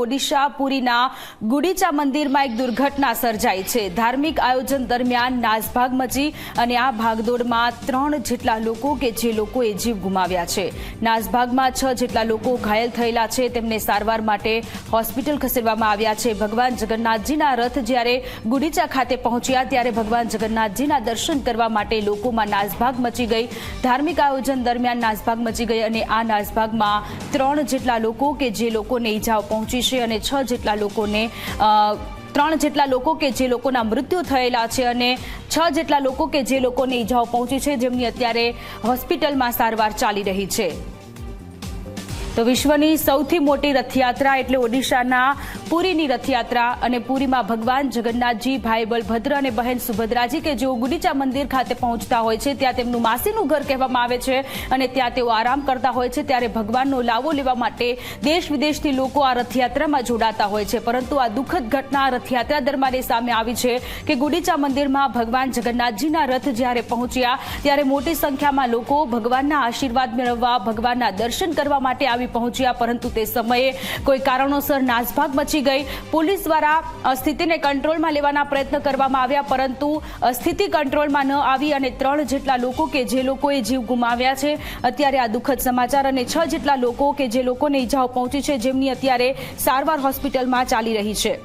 ઓડિશા પુરીના ગુડીચા મંદિરમાં એક દુર્ઘટના સર્જાઈ છે. ધાર્મિક આયોજન દરમિયાન નાસભાગ મચી અને આ ભાગદોડમાં ત્રણ જેટલા લોકો કે જે લોકોએ જીવ ગુમાવ્યા છે. નાસભાગમાં છ જેટલા લોકો ઘાયલ થયેલા છે. તેમને સારવાર માટે હોસ્પિટલ ખસેડવામાં આવ્યા છે. ભગવાન જગન્નાથજીના રથ જ્યારે ગુડીચા ખાતે પહોંચ્યા ત્યારે ભગવાન જગન્નાથજીના દર્શન કરવા માટે લોકોમાં નાસભાગ મચી ગઈ. ધાર્મિક આયોજન દરમિયાન નાસભાગ મચી ગઈ અને આ નાસભાગમાં ત્રણ જેટલા લોકો કે જે લોકોને ઈજાઓ પહોંચી છે અને છ જેટલા લોકોને ત્રણ જેટલા લોકો કે જે લોકોના મૃત્યુ થયેલા છે અને છ જેટલા લોકો કે જે લોકોને ઈજાઓ પહોંચી છે, જેમની અત્યારે હોસ્પિટલમાં સારવાર ચાલી રહી છે. તો વિશ્વની સૌથી મોટી રથયાત્રા એટલે ઓડિશાના પુરીની રથયાત્રા અને પુરીમાં ભગવાન જગન્નાથજી, ભાઈ બલભદ્ર અને બહેન સુભદ્રાજી કે જેઓ ગુડીચા મંદિર ખાતે પહોંચતા હોય છે, ત્યાં તેમનું માસીનું ઘર કહેવામાં આવે છે અને ત્યાં તેઓ આરામ કરતા હોય છે, ત્યારે ભગવાનનો લાવો લેવા માટે દેશ વિદેશથી લોકો આ રથયાત્રામાં જોડાતા હોય છે. પરંતુ આ દુઃખદ ઘટના રથયાત્રા દરમિયાન સામે આવી છે કે ગુડીચા મંદિરમાં ભગવાન જગન્નાથજીના રથ જ્યારે પહોંચ્યા, ત્યારે મોટી સંખ્યામાં લોકો ભગવાનના આશીર્વાદ મેળવવા, ભગવાનના દર્શન કરવા માટે આવી પહોંચ્યા, પરંતુ તે સમયે કોઈ કારણોસર નાસભાગ મચી ગઈ. પોલીસ દ્વારા સ્થિતિને કંટ્રોલમાં લેવાના પ્રયત્ન કરવામાં આવ્યા, પરંતુ સ્થિતિ કંટ્રોલમાં ન આવી અને ત્રણ જેટલા લોકો કે જે લોકોએ જીવ ગુમાવ્યા છે. અત્યારે આ દુઃખદ સમાચાર અને છ જેટલા લોકો કે જે લોકોને ઈજાઓ પહોંચી છે, જેમની અત્યારે સારવાર હોસ્પિટલમાં ચાલી રહી છે.